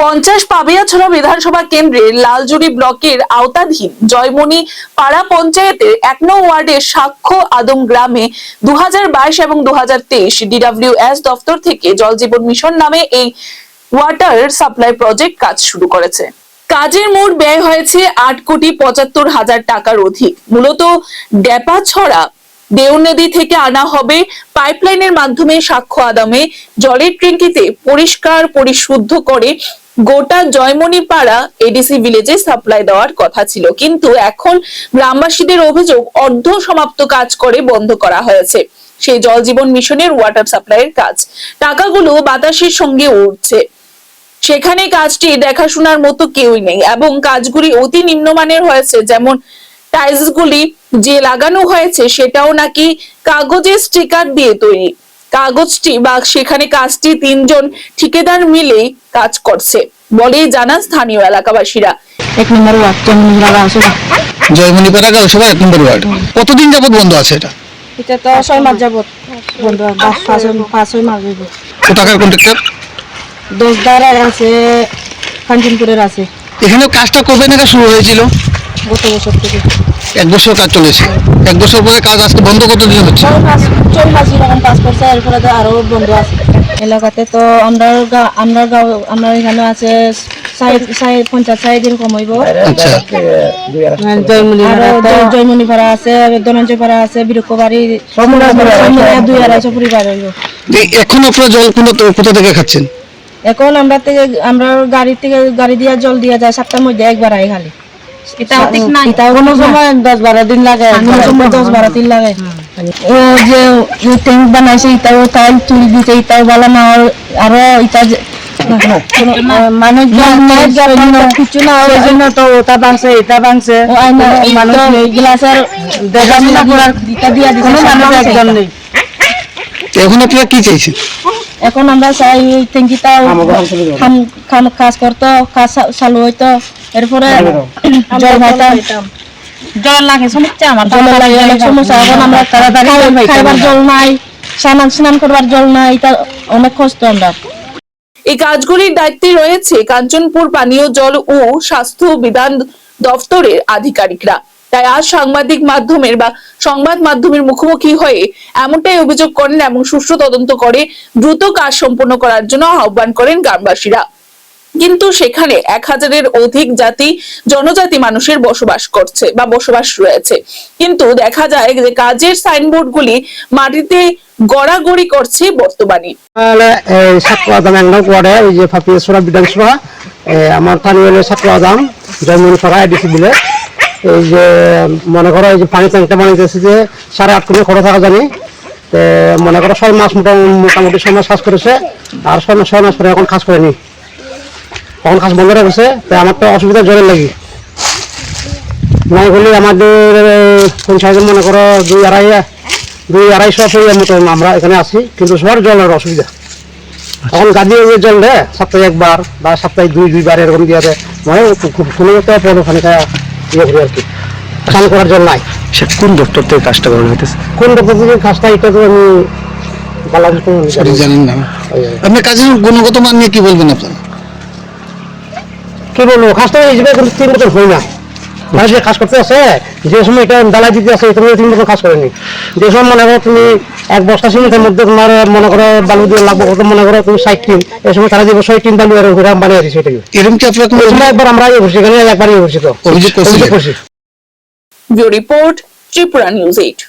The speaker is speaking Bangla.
পঞ্চাশ পাবিয়াছড়া বিধানসভা কেন্দ্রের লালজুড়ি ব্লকের আওতাধীন জয়মণি পাড়া পঞ্চায়েতের এক নং ওয়ার্ডের সাক্ষ্য আদম গ্রামে দু এবং দু ডিডাব্লিউএস দপ্তর থেকে জল জীবন মিশন নামে এই ওয়াটার সাপ্লাই প্রজেক্ট কাজ শুরু করেছে। কাজের মোট ব্যয় হয়েছে আট কোটি পঁচাত্তর হাজার টাকার অধিক। মূলত ড্যাপা ছড়া দেও নদী থেকে আনা হবে পাইপলাইনের মাধ্যমে সাক্ষ্য আদামে। জলের ট্যাঙ্কিতে পরিষ্কার পরিশুদ্ধ করে গোটা জয়মণি পাড়া এডিসি ভিলেজে সাপ্লাই দেওয়ার কথা ছিল। কিন্তু এখন গ্রামবাসীদের অভিযোগ অর্ধ সমাপ্ত কাজ করে বন্ধ করা হয়েছে। সেই জল জীবন মিশনের ওয়াটার সাপ্লাইয়ের কাজ। টাকাগুলো বাতাসের সঙ্গে উঠছে সেখানে কাজটি দেখাশোনার মতো কেউই নেই এবং কাজগুলি অতি নিম্নমানের হয়েছে। যেমন টাইলস গুলি যে লাগানো হয়েছে সেটাও নাকি কাগজের স্টিকার দিয়ে তৈরি। কাগজটি বা সেখানে কাজটি তিনজন ঠিকাদার মিলেই কাজ করছে বলেই জানান স্থানীয় এলাকাবাসীরা। এক নম্বর ওয়ার্ড যেমন যারা আছে জয়মণিপাড়া গাউসভা এক নম্বর ওয়ার্ড। কতদিন যাবত বন্ধ আছে এটা? এটা তো ছয় মাস যাবত বন্ধু পাঁচ পাঁচ ছয় মাস যাবত কোথাকার কন্ট্রাক্টর? আছে কাঞ্চনপুরের আছে। এখানে কাজটা কবে নাগাদ শুরু হয়েছিল? গত বছর থেকে। এক বছর কাজ চলেছে। এক বছর পরে কাজ আজকে বন্ধ কতদিন হচ্ছে? ছয় মাস এরপরে তো বন্ধ আছে। এলাকাতে তো আমরা গাঁও এখানে আছে আচ্ছা। আর জয়মণি পাড়া আছে ধনঞ্জয় পাড়া আছে বিরক্তবাড়ি দুই আড়াইশো পরিবার এখন আপনারা জল কোথা থেকে- খাচ্ছেন? এখন আমরা থেকে আমরা গাড়ি থেকে গাড়ি দিয়া জল দিয়া যায় সাতটার মধ্যে একবার আই খালি। না এটাও কোনো সময় দশ বারো দিন লাগে। কোনো সময় দশ বারো দিন লাগে। ও যে ট্যাঙ্ক বানাইছে এটাও তাই তুলি দিতে এটাও ভালো না আর- আরও এটা যে- মানুষ কিছু না ওই জন্য তো ওটা ভাঙছে এটা ভাঙছে। মানুষ গ্লাসের দেখাশোনা করার এটা দিয়া দিচ্ছে মানুষ একজন নেই। এখন আপনারা কি চাইছেন? এখন আমরা চাই এই ট্যাঙ্কিটা খাম খাম কাজ করতো কাজ চালু হইতো। এরপরে জল হইতাম জল লাগে সমস্যা আমার জল লাগে অনেক সমস্যা এখন আমরা তাড়াতাড়ি খাইবার জল নাই স্নান স্নান করবার জল নাই এটা অনেক কষ্ট আমরা। এই কাজগুলির দায়িত্বে রয়েছে কাঞ্চনপুর পানীয় জল ও স্বাস্থ্য বিধান দপ্তরের আধিকারিকরা। তাই আজ সাংবাদিক মাধ্যমের বা সংবাদ মাধ্যমের মুখোমুখি হয়ে এমনটাই অভিযোগ করেন এবং সুষ্ঠু তদন্ত করে দ্রুত কাজ সম্পন্ন করার জন্য আহ্বান করেন গ্রামবাসীরা। কিন্তু সেখানে এক হাজারের অধিক জাতি, জনজাতি মানুষের বসবাস করছে বা বসবাস রয়েছে। কিন্তু দেখা যায় যে কাজের সাইনবোর্ডগুলি মাটিতে গড়াগড়ি করছে বর্তমানে। ছাত্র আদাম ওয়ার্ডে যে ফাপিয়েশ্বরা বিধানসভা আমার স্থানীয় ছাত্র আদাম জয়মন সরা, এডিসি বিলে এই যে, মনে করো, এই যে পানি ট্যাঙ্কটা বানিয়েছে যে সাড়ে আট কোটি খরচ থাকা জানি। মনে করো ছয় মাস মোটামুটি ছয় মাস কাজ করেছে, আর ছয় মাস ছয় মাস পরে এখন কাজ করেনি। এখন কাজ বন্ধ রেখেছে তো আমার তো অসুবিধা জলের লাগি। নাই বলি আমাদের পঞ্চায়েত মনে করো দুই আড়াই দুই আড়াইশো পরিবার মতো আমরা এখানে আছি কিন্তু সবার জলের অসুবিধা। এখন গাদি ওই জল দেয় সপ্তাহে একবার বা সপ্তাহে দুই দুইবার এরকম দিয়ে দেয় মানে কোনো মতো ওখানে ইয়ে করি আর কি। স্নান করার জল নাই। সে কোন দপ্তর থেকে কাজটা করা হইতেছে? কোন পদ্ধতির কাজটা এটা তো আমি জানেন না। আপনি কাজের গুণগত মান নিয়ে কি বলবেন আপনারা? কি বলব কাজটা এই জায়গায় কোনো তিন বছর হয় না মানে যে কাজ করতে আছে যে সময় এটা ডালাই দিতে আছে তুমি তিন বছর কাজ করেনি। যে সময় মনে করো তুমি এক বস্তা সিমেন্টের মধ্যে তোমার মনে করো বালু দিয়ে লাগবে কত মনে করো তুমি ষাট টিন এই সময় তারা দিব ছয় টিন বালু এরকম করে বানিয়ে দিচ্ছে এটাকে। এরকম কি আপনারা একবার আমরা ইয়ে করছি এখানে একবার ইয়ে করছি তো অভিযোগ করছি। Report Tripura news eight.